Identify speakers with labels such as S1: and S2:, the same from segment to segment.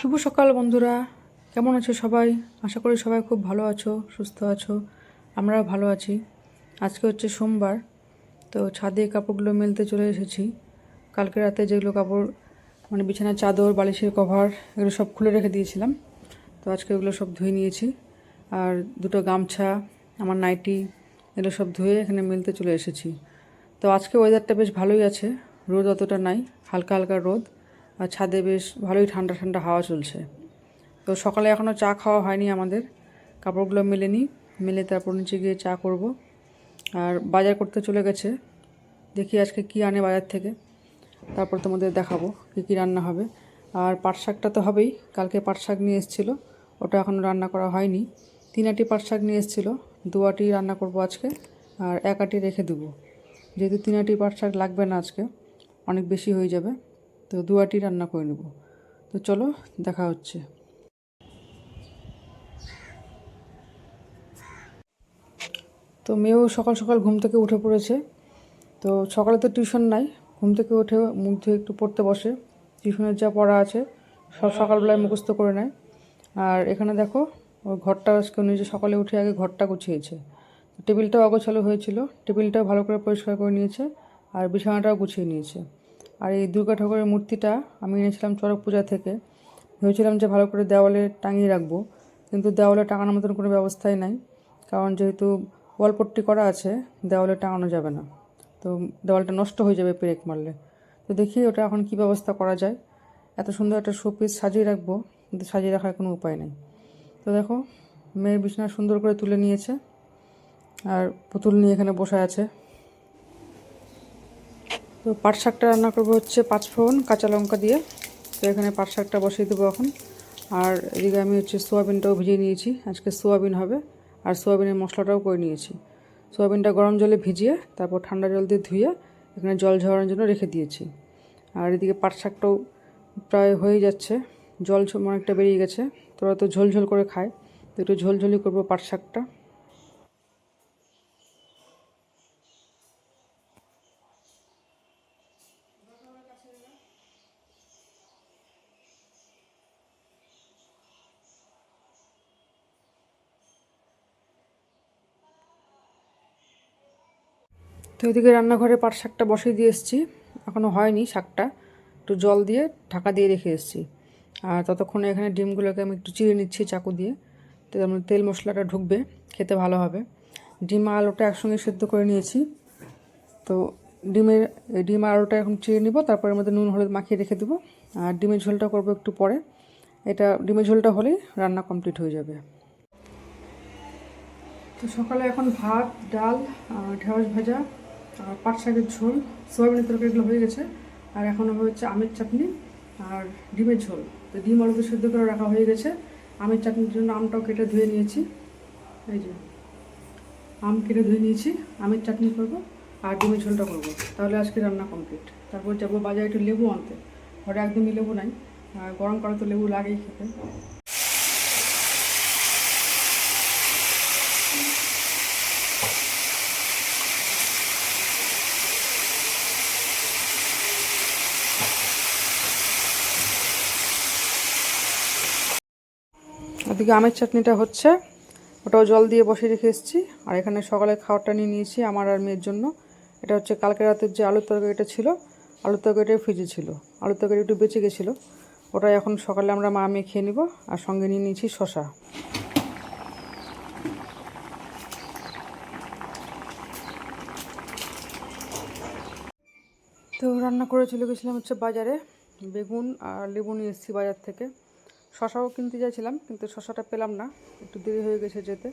S1: শুভ সকাল, বন্ধুরা। কেমন আছো সবাই? আশা করি সবাই খুব ভালো আছো, সুস্থ আছো। আমরাও ভালো আছি। আজকে হচ্ছে সোমবার, তো ছাদে কাপড়গুলো মেলতে চলে এসেছি। কালকে রাতে যেগুলো কাপড় মানে বিছানার চাদর, বালিশের কভার, এগুলো সব খুলে রেখে দিয়েছিলাম। তো আজকে ওগুলো সব ধুয়ে নিয়েছি। আর দুটো গামছা, আমার নাইটি, এগুলো সব ধুয়ে এখানে মেলতে চলে এসেছি। তো আজকে ওয়েদারটা বেশ ভালোই আছে, রোদ অতটা নাই, হালকা হালকা রোদ। আর ছাদে বেশ ভালোই ঠান্ডা ঠান্ডা হাওয়া চলছে। তো সকালে এখনও চা খাওয়া হয়নি আমাদের। কাপড়গুলো মেলে নিই, মেলে তারপর নিচে গিয়ে চা করব। আর বাজার করতে চলে গেছে। দেখি আজকে কি আনে বাজার থেকে। তারপর তোমাদের দেখাবো কী কী রান্না হবে। আর পাট শাকটা তো হবেই, কালকে পাট শাক নিয়ে এসেছিল, ওটা এখনও রান্না করা হয়নি। তিন আটি পাট শাক নিয়ে এসেছিল দু আটি রান্না করব আজকে, আর এক আটি রেখে দেবো। যেহেতু তিন আটি পাট শাক লাগবে না আজকে, অনেক বেশি হয়ে যাবে। তো দু আটি রান্না করে নেব। তো চলো, দেখা হচ্ছে। তো মেয়েও সকাল সকাল ঘুম থেকে উঠে পড়েছে। তো সকালে তো টিউশন নাই, ঘুম থেকে উঠে মুখ ধুয়ে একটু পড়তে বসে। টিউশনের যা পড়া আছে, সব সকালবেলায় মুখস্থ করে নেয়। আর এখানে দেখো, ওর ঘরটা আজকে নিজে সকালে উঠে আগে ঘরটা গুছিয়েছে। টেবিলটাও অগোছালো হয়েছিল, টেবিলটাও ভালো করে পরিষ্কার করে নিয়েছে, আর বিছানাটাও গুছিয়ে নিয়েছে। আর এই দুর্গা ঠাকুরের মূর্তিটা আমি এনেছিলাম চড়ক পূজা থেকে। ভেবেছিলাম যে ভালো করে দেওয়ালে টাঙিয়ে রাখব, কিন্তু দেওয়ালে টাঙানোর মতন কোনো ব্যবস্থাই নাই, কারণ যেহেতু ওয়ালপট্টি করা আছে, দেওয়ালে টাঙানো যাবে না। তো দেওয়ালটা নষ্ট হয়ে যাবে পেরেক মারলে। তো দেখি ওটা এখন কী ব্যবস্থা করা যায়। এত সুন্দর একটা শোপিস সাজিয়ে রাখব, কিন্তু সাজিয়ে রাখার কোনো উপায় নেই। তো দেখো, মেয়ে বিছানা সুন্দর করে তুলে নিয়েছে, আর পুতুল নিয়ে এখানে বসে আছে। তো পাট শাকটা রান্না করব হচ্ছে পাঁচ ফোড়ন, কাঁচা লঙ্কা দিয়ে। তো এখানে পাট শাকটা বসিয়ে দেবো এখন। আর এদিকে আমি হচ্ছে সোয়াবিনটাও ভিজিয়ে নিয়েছি। আজকে সোয়াবিন হবে। আর সোয়াবিনের মশলাটাও করে নিয়েছি। সোয়াবিনটা গরম জলে ভিজিয়ে, তারপর ঠান্ডা জল দিয়ে ধুয়ে এখানে জল ঝরানোর জন্য রেখে দিয়েছি। আর এদিকে পাট শাকটাও প্রায় হয়ে যাচ্ছে। জল অনেকটা বেরিয়ে গেছে। তোরা তো ঝোল ঝোল করে খায়। তো একটু ঝোলঝোলি করব পাট শাকটা। তো এদিকে রান্নাঘরে পাট শাকটা বসিয়ে দিয়ে এসেছি। এখনও হয়নি শাকটা। একটু জল দিয়ে ঢাকা দিয়ে রেখে এসেছি। আর ততক্ষণে এখানে ডিমগুলোকে আমি একটু চিড়ে নিচ্ছি চাকু দিয়ে। তো তেল মশলাটা ঢুকবে, খেতে ভালো হবে। ডিম আলুটা একসঙ্গে সেদ্ধ করে নিয়েছি। তো ডিমের ডিম আলুটা এখন চিড়ে নিব, তারপরে মধ্যে নুন, হলুদ মাখিয়ে রেখে দেবো। আর ডিমের ঝোলটা করব একটু পরে। এটা, ডিমের ঝোলটা হলেই রান্না কমপ্লিট হয়ে যাবে। তো সকালে এখন ভাত, ডাল ঢেঁড়স ভাজা পাট শাকের ঝোল, সোয়াবিনের তরকারিগুলো হয়ে গেছে। আর এখন হবে হচ্ছে আমের চাটনি আর ডিমের ঝোল। তো ডিম আলু সেদ্ধ করে রাখা হয়ে গেছে। আমের চাটনির জন্য আমটাও কেটে ধুয়ে নিয়েছি। এই যে, আম কেটে ধুয়ে নিয়েছি, আমের চাটনি করব আর ডিমের ঝোলটা করব। তাহলে আজকে রান্না কমপ্লিট। তারপর যাব বাজারে একটু লেবু আনতে। ঘরে একদমই লেবু নাই। আর গরম করা তো লেবু লাগেই খেতে। ওদিকে আমের চাটনিটা হচ্ছে, ওটাও জল দিয়ে বসিয়ে রেখে এসেছি। আর এখানে সকালে খাবারটা নিয়ে নিয়েছি আমার আর মেয়ের জন্য। এটা হচ্ছে কালকে রাতের যে আলুর তরকারিটা ছিল, আলুর তরকারিটা ফ্রিজে ছিল। আলুর তরকারি একটু বেঁচে গেছিল। ওটা এখন সকালে আমরা মা, মেয়ে খেয়ে নিব আর সঙ্গে নিয়ে নিয়েছি শশা তো রান্না করে চলে গেছিলাম হচ্ছে বাজারে। বেগুন আর লেবু নিয়ে এসেছি বাজার থেকে। শশাও কিনতে যাচ্ছিলাম, কিন্তু শশাটা পেলাম না। একটু দেরি হয়ে গেছে যেতে,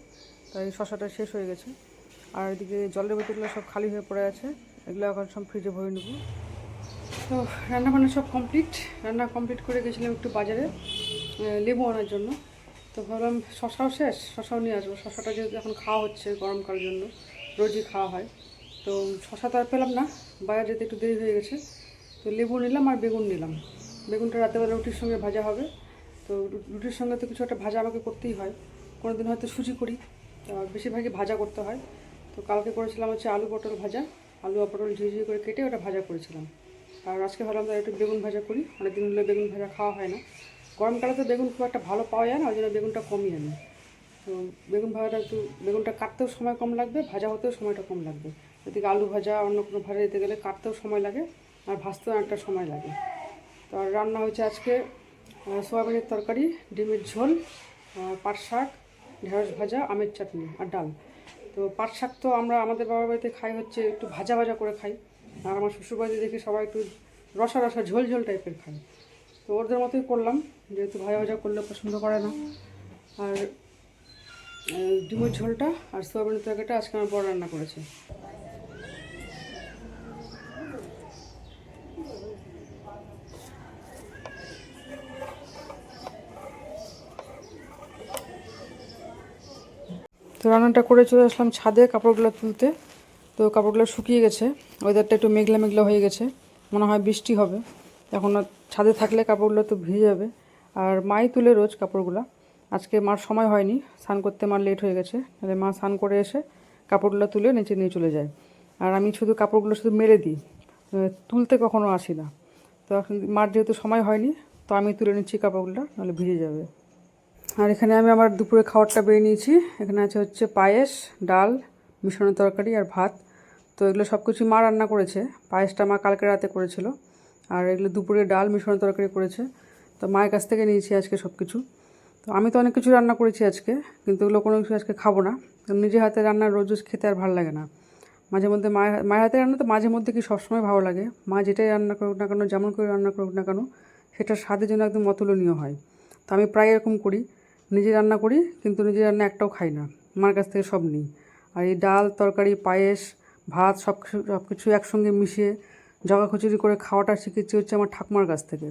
S1: তাই শশাটা শেষ হয়ে গেছে। আর এদিকে জলের বোতলগুলো সব খালি হয়ে পড়ে আছে, এগুলো এখন সব ফ্রিজে ভরে নেব। তো রান্না বান্না সব কমপ্লিট, রান্না কমপ্লিট করে গেছিলাম একটু বাজারে লেবু আনার জন্য। তো ভাবলাম শশাও শেষ, শশাও নিয়ে আসব। শশাটা যেহেতু এখন খাওয়া হচ্ছে গরমকালের জন্য, রোজই খাওয়া হয়। তো শশা তো আর পেলাম না, বাজার যেতে একটু দেরি হয়ে গেছে। তো লেবু নিলাম আর বেগুন নিলাম। বেগুনটা রাতেবেলা রুটির সঙ্গে ভাজা হবে। তো রুটির সঙ্গে তো কিছু একটা ভাজা আমাকে করতেই হয়। কোনো দিন হয়তো সুজি করি বেশিরভাগই ভাজা করতে হয়। তো কালকে করেছিলাম হচ্ছে আলু পটল ভাজা। আলু আর পটল ঝিঝি করে কেটে ওটা ভাজা করেছিলাম। আর আজকে ভাবলাম একটু বেগুন ভাজা করি অনেক দিন হলে বেগুন ভাজা খাওয়া হয় না। গরমকালে তো বেগুন খুব একটা ভালো পাওয়া যায় না, ওই জন্য বেগুনটা কমই আনি। তো বেগুন ভাজাটা একটু, বেগুনটা কাটতেও সময় কম লাগবে, ভাজা হতেও সময়টা কম লাগবে। এদিকে আলু ভাজা অন্য কোনো ভাজা দিতে গেলে কাটতেও সময় লাগে, আর ভাজতেও একটা সময় লাগে। তো আর রান্না হয়েছে আজকে সোয়াবিনের তরকারি, ডিমের ঝোল পাট শাক, ঢেঁড়স ভাজা, আমের চাটনি আর ডাল। তো পাট শাক তো আমরা আমাদের বাবার বাড়িতে খাই হচ্ছে একটু ভাজা ভাজা করে খাই। আর আমার শ্বশুরবাড়িতে দেখি সবাই একটু রসা রসা ঝোল ঝোল টাইপের খায়। তো ওদের মতোই করলাম, যেহেতু ভাজা ভাজা করলে পছন্দ করে না। আর ডিমের ঝোলটা আর সোয়াবিনের তরকারিটা আজকে আমার বড় রান্না করেছে। রান্নাটা করে চলে আসলাম ছাদে কাপড়গুলো তুলতে। তো কাপড়গুলো শুকিয়ে গেছে। ওয়েদারটা একটু মেঘলা মেঘলা হয়ে গেছে। মনে হয় বৃষ্টি হবে। এখন ছাদে থাকলে কাপড়গুলো তো ভিজে যাবে। আর মাই তুলে রোজ কাপড়গুলো। আজকে মার সময় হয়নি। স্নান করতে মার লেট হয়ে গেছে। তাহলে মা স্নান করে এসে কাপড়গুলো তুলে নিচে নিয়ে চলে যায়। আর আমি শুধু কাপড়গুলো শুধু মেরে দিই। তুলতে কখনো আসি না। তো এখন মার যেহেতু সময় হয়নি, তো আমি তুলে নিচ্ছি কাপড়গুলো, নাহলে ভিজে যাবে। আর এখানে আমি আমার দুপুরে খাবারটা বেরিয়ে নিয়েছি। এখানে আছে হচ্ছে পায়েস, ডাল মিশ্রণের তরকারি আর ভাত। তো এগুলো সব কিছু মা রান্না করেছে। পায়েসটা মা কালকে রাতে করেছিল। আর এগুলো দুপুরে ডাল মিশ্রণের তরকারি করেছে। তো মায়ের কাছ থেকে নিয়েছি আজকে সব কিছু তো আমি তো অনেক কিছু রান্না করেছি আজকে, কিন্তু এগুলো কোনো কিছু আজকে খাব না। নিজের হাতে রান্না রোজ রোজ খেতে আর ভালো লাগে না। মাঝে মধ্যে মায়ের মায়ের হাতে রান্না তো মাঝে মধ্যে কি সবসময় ভালো লাগে। মা যেটাই রান্না করুক না কেন, যেমন করে রান্না করুক না কেন সেটা স্বাদের জন্য একদম অতুলনীয় হয়। তো আমি প্রায় এরকম করি। নিজে রান্না করি, কিন্তু নিজে রান্না একটাও খাই না। মার কাছ থেকে সব নিই। আর এই ডাল, তরকারি, পায়েস, ভাত সব কিছু সব কিছু একসঙ্গে মিশিয়ে জগাখুচুরি করে খাওয়াটা শিখেছি হচ্ছে আমার ঠাকুমার কাছ থেকে।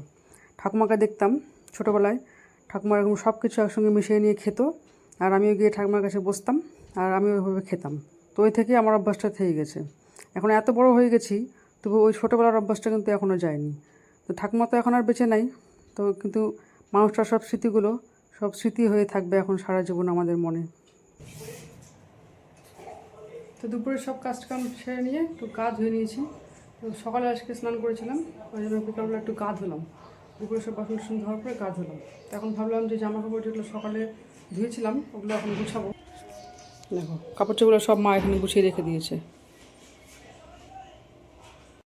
S1: ঠাকুমাকে দেখতাম ছোটোবেলায়। ঠাকুমা এরকম সব কিছু একসঙ্গে মিশিয়ে নিয়ে খেত। আর আমিও গিয়ে ঠাকুমার কাছে বসতাম আর আমি ওইভাবে খেতাম। তো ওই থেকে আমার অভ্যাসটা থেকে গেছে। এখন এত বড় হয়ে গেছি, তবু ওই ছোটোবেলার অভ্যাসটা কিন্তু এখনও যায়নি। তো ঠাকুমা তো এখন আর বেঁচে নাই। তো কিন্তু মানুষটার সব স্মৃতিগুলো সব স্মৃতি হয়ে থাকবে এখন সারা জীবন আমাদের মনে। তো দুপুরে সব কাজ কাম সেরে নিয়ে একটু গা ধুয়ে নিয়েছি। তো সকালে আজকে স্নান করেছিলাম ওই জন্য বিকালবেলা একটু গা ধুলাম দুপুরে সব বাসন টাসন ধোয়ার পরে গা ধুলাম তো এখন ভাবলাম যে জামা কাপড় যেগুলো সকালে ধুয়েছিলাম ওগুলো এখন গুছাবো। দেখো কাপড় চোপড় সব মা এখানে গুছিয়ে রেখে দিয়েছে।